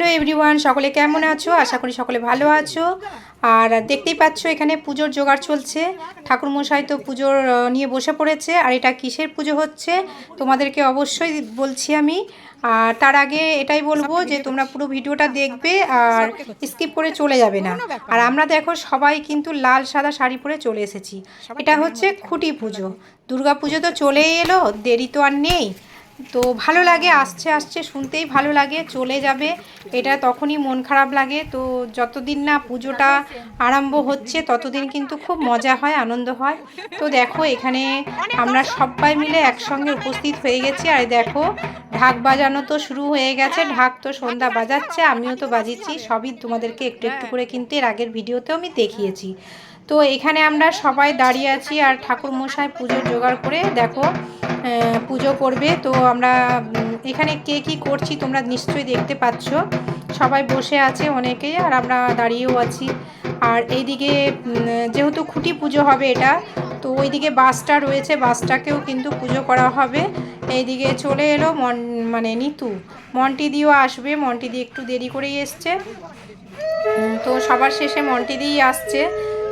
Hello everyone, সকলে কেমন আছো? আশা করি সকলে ভালো আছো। আর দেখতেই পাচ্ছ, এখানে পুজোর জোগাড় চলছে। ঠাকুরমশাই তো পুজোর নিয়ে বসে পড়েছে। আর এটা কিসের পুজো হচ্ছে? তোমাদেরকে অবশ্যই বলছি আমি। আর তার আগে এটাই বলব যে, তোমরা পুরো ভিডিওটা দেখবে আর স্কিপ করে চলে যাবে না। আর আমরা দেখো, সবাই কিন্তু লাল, সাদা শাড়ি পরে চলে এসেছি। এটা হচ্ছে খুঁটি পুজো। দুর্গা পুজো তো চলেই এলো, দেরি তো আর নেই। তো ভালো লাগে, আসছে আসছে, শুনতেই ভালো লাগে, চলে যাবে। এটা তখনই মন খারাপ লাগে। তো যতদিন না পুজোটা আরম্ভ হচ্ছে, ততদিন কিন্তু খুব মজা হয়, আনন্দ হয়। তো দেখো, এখানে আমরা সবাই মিলে একসঙ্গে উপস্থিত হয়ে গেছি। আর দেখো, ঢাক বাজানো তো শুরু হয়ে গেছে। ঢাক তো সন্ধ্যা বাজাচ্ছে, আমিও তো বাজিয়েছি সবই তোমাদেরকে একটু একটু করে কিন্তু এর আগের ভিডিওতেও আমি দেখিয়েছি। তো এখানে আমরা সবাই দাঁড়িয়ে আছি আর ঠাকুর মশাই পুজোর জোগাড় করে, দেখো পুজো করবে। তো আমরা এখানে কে কি করছি তোমরা নিশ্চয়ই দেখতে পাচ্ছ। সবাই বসে আছে অনেকেই আর আমরা দাঁড়িয়েও আছি। আর এইদিকে যেহেতু খুঁটি পুজো হবে এটা, তো ওইদিকে বাসটা রয়েছে। বাসটাকেও কিন্তু পুজো করা হবে। এইদিকে চলে এলো মন মানে নিতু। মন্টি দিয়েও আসবে। মন্টি দিয়ে একটু দেরি করেই এসছে। তো সবার শেষে মন্টি দিয়েই আসছে।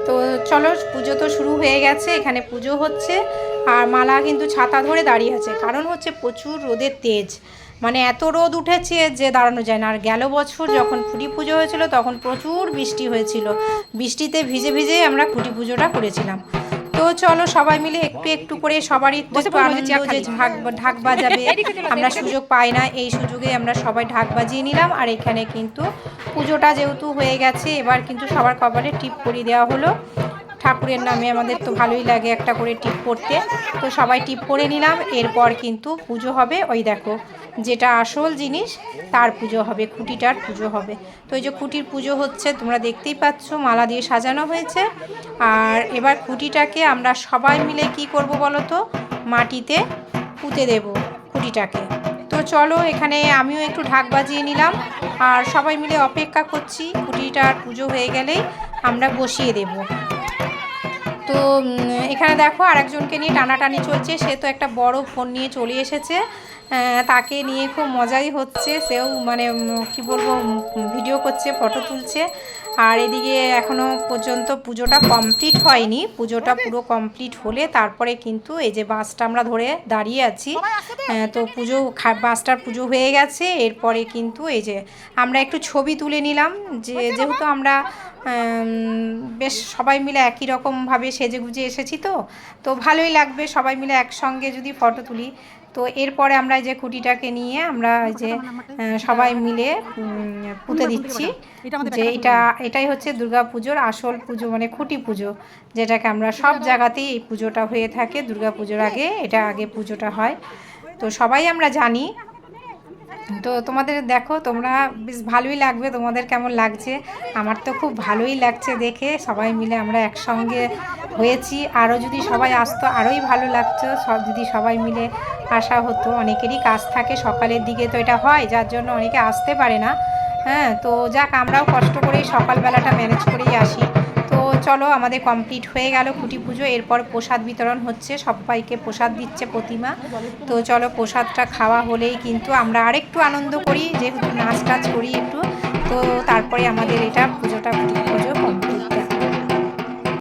তো চলো, পুজো তো শুরু হয়ে গেছে। এখানে পুজো হচ্ছে। আর মালা কিন্তু ছাতা ধরে দাঁড়িয়ে আছে। কারণ হচ্ছে প্রচুর রোদের তেজ। মানে এত রোদ উঠেছে যে দাঁড়ানো যায় না। আর গেল বছর যখন খুঁটি পুজো হয়েছিল তখন প্রচুর বৃষ্টি হয়েছিল। বৃষ্টিতে ভিজে ভিজে আমরা খুঁটি পুজোটা করেছিলাম। তো চলো সবাই মিলে একটু একটু করে সবারই ঢাক ঢাক বাজাবে। আমরা সুযোগ পাই না। এই সুযোগে আমরা সবাই ঢাক বাজিয়ে নিলাম। আর এখানে কিন্তু পুজোটা যেহেতু হয়ে গেছে এবার কিন্তু সবার কপালে টিপ পরিয়ে দেওয়া হলো। ঠাকুরের নামে আমাদের তো ভালোই লাগে একটা করে টিপ পড়তে। তো সবাই টিপ পরে নিলাম, এরপর কিন্তু পুজো হবে। ওই দেখো, যেটা আসল জিনিস, তার পুজো হবে, খুঁটিটার পুজো হবে। তো এই যে খুঁটির পুজো হচ্ছে, তোমরা দেখতেই পাচ্ছ, মালা দিয়ে সাজানো হয়েছে। আর এবার খুঁটিটাকে আমরা সবাই মিলে কি করব বলো তো? মাটিতে পুঁতে দেব খুঁটিটাকে। তো চলো, এখানে আমিও একটু ঢাক বাজিয়ে নিলাম। আর সবাই মিলে অপেক্ষা করছি, খুঁটিটার পুজো হয়ে গেলেই আমরা বসিয়ে দেবো। তো এখানে দেখো আরেকজনকে নিয়ে টানাটানি চলছে। সে তো একটা বড় ফোন নিয়ে চলে এসেছে। তাকে নিয়ে খুব মজাই হচ্ছে। সেও মানে কি বলব ভিডিও করছে, ফটো তুলছে। আর এদিকে এখনও পর্যন্ত পুজোটা কমপ্লিট হয়নি। পুজোটা পুরো কমপ্লিট হলে তারপরে কিন্তু এই যে বাসটা আমরা ধরে দাঁড়িয়ে আছি তো। পুজো বাসটার পুজো হয়ে গেছে। এরপরে কিন্তু এই যে আমরা একটু ছবি তুলে নিলাম যে যেহেতু আমরা বেশ সবাই মিলে একই রকমভাবে সেজে গুজে এসেছি তো তো ভালোই লাগবে সবাই মিলে একসঙ্গে যদি ফটো তুলি। তো এরপরে আমরা এই যে খুঁটিটাকে নিয়ে আমরা এই যে সবাই মিলে পুঁতে দিচ্ছি যে এটা এটাই হচ্ছে দুর্গা পুজোর আসল পুজো মানে খুঁটি পুজো যেটাকে আমরা সব জায়গাতেই এই পুজোটা হয়ে থাকে। দুর্গা পুজোর আগে এটা আগে পুজোটা হয়। তো সবাই আমরা জানি তো তোমাদের দেখো, তোমরা বেশ ভালোই লাগবে, তোমাদের কেমন লাগছে? আমার তো খুব ভালোই লাগছে দেখে, সবাই মিলে আমরা একসঙ্গে হয়েছি। আরও যদি সবাই আসতো, আরোই ভালো লাগতো। সব যদি সবাই মিলে আসা হতো, অনেকেরই কাজ থাকে সকালের দিকে, তো এটা হয়, যার জন্য অনেকে আসতে পারে না। হ্যাঁ তো যাক, আমরাও কষ্ট করেই সকালবেলাটা ম্যানেজ করেই আসি। চলো, আমাদের কমপ্লিট হয়ে গেল খুঁটি পুজো। এরপর প্রসাদ বিতরণ হচ্ছে। সবাইকে প্রসাদ দিচ্ছে প্রতিমা। তো চলো, প্রসাদটা খাওয়া হলেই কিন্তু আমরা আরেকটু আনন্দ করি, যেহেতু নাচ টাচ করি একটু। তো তারপরে আমাদের এটা পুজোটা খুঁটি পুজো।